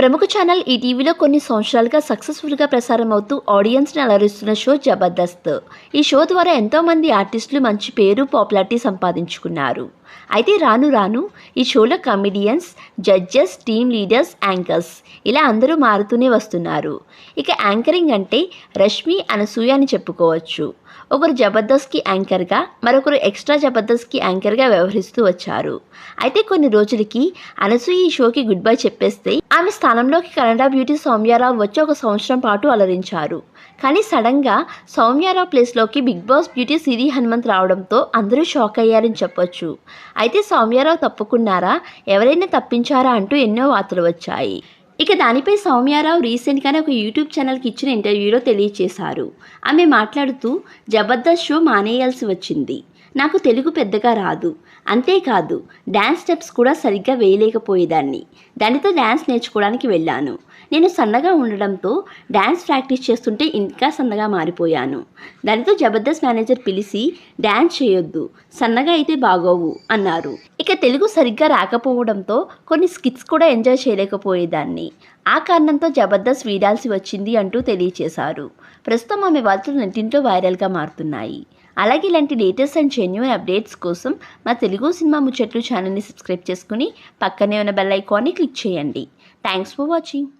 ప్రముఖ ఛానల్ ఈ టీవీలో కొన్ని సంవత్సరాలుగా సక్సెస్ఫుల్గా ప్రసారం అవుతూ ఆడియన్స్ని అలరిస్తున్న షో జబర్దస్త్. ఈ షో ద్వారా ఎంతోమంది ఆర్టిస్టులు మంచి పేరు పాపులారిటీ సంపాదించుకున్నారు. అయితే రాను రాను ఈ షోలో comedians judges team leaders anchors ఇలా అందరూ మారుతూనే వస్తున్నారు. ఇక యాంకరింగ్ అంటే రష్మి అనసూయ అని చెప్పుకోవచ్చు. ఒకరు జబర్దస్త్కి యాంకర్గా మరొకరు ఎక్స్ట్రా జబర్దస్త్కి యాంకర్గా వ్యవహరిస్తూ వచ్చారు. అయితే కొన్ని రోజులకి అనసూయ ఈ షోకి గుడ్ బై చెప్పేస్తే ఆమె స్థానంలోకి కన్నడ బ్యూటీ సౌమ్యారావు వచ్చి ఒక సంవత్సరం పాటు అలరించారు. కానీ సడన్గా సౌమ్యారావు ప్లేస్లోకి Big Boss beauty Siri Hanumanth రావడంతో అందరూ షాక్ అయ్యారని చెప్పొచ్చు. అయితే సౌమ్యారావు తప్పకుండా తప్పుకున్నారా ఎవరైనా తప్పించారా అంటూ ఎన్నో వార్తలు వచ్చాయి. ఇక దానిపై సౌమ్యారావు రీసెంట్గానే ఒక యూట్యూబ్ ఛానల్కి ఇచ్చిన ఇంటర్వ్యూలో తెలియచేశారు. ఆమె మాట్లాడుతూ జబర్దస్త్ షో మానేయాల్సి వచ్చింది. నాకు తెలుగు పెద్దగా రాదు. అంతేకాదు డ్యాన్స్ స్టెప్స్ కూడా సరిగ్గా వేయలేకపోయేదాన్ని. దానితో డ్యాన్స్ నేర్చుకోవడానికి వెళ్ళాను. నేను సన్నగా ఉండడంతో డ్యాన్స్ ప్రాక్టీస్ చేస్తుంటే ఇంకా సన్నగా మారిపోయాను. దానితో జబర్దస్త్ మేనేజర్ పిలిచి డ్యాన్స్ చేయొద్దు. సన్నగా అయితే బాగోవు అన్నారు. ఇక తెలుగు సరిగ్గా రాకపోవడంతో కొన్ని స్కిట్స్ కూడా ఎంజాయ్ చేయలేకపోయేదాన్ని. ఆ కారణంతో జబర్దస్త్ వీడాల్సి వచ్చింది అంటూ తెలియచేశారు. ప్రస్తుతం ఆమె వార్తలు నెట్టింట్లో వైరల్గా మారుతున్నాయి. అలాగే ఇలాంటి లేటెస్ట్ అండ్ జెన్యున్ అప్డేట్స్ కోసం మా తెలుగు సినిమా ముచ్చట్లు ఛానల్ని సబ్స్క్రైబ్ చేసుకుని పక్కనే ఉన్న బెల్ ఐకాన్ని క్లిక్ చేయండి. Thanks for watching.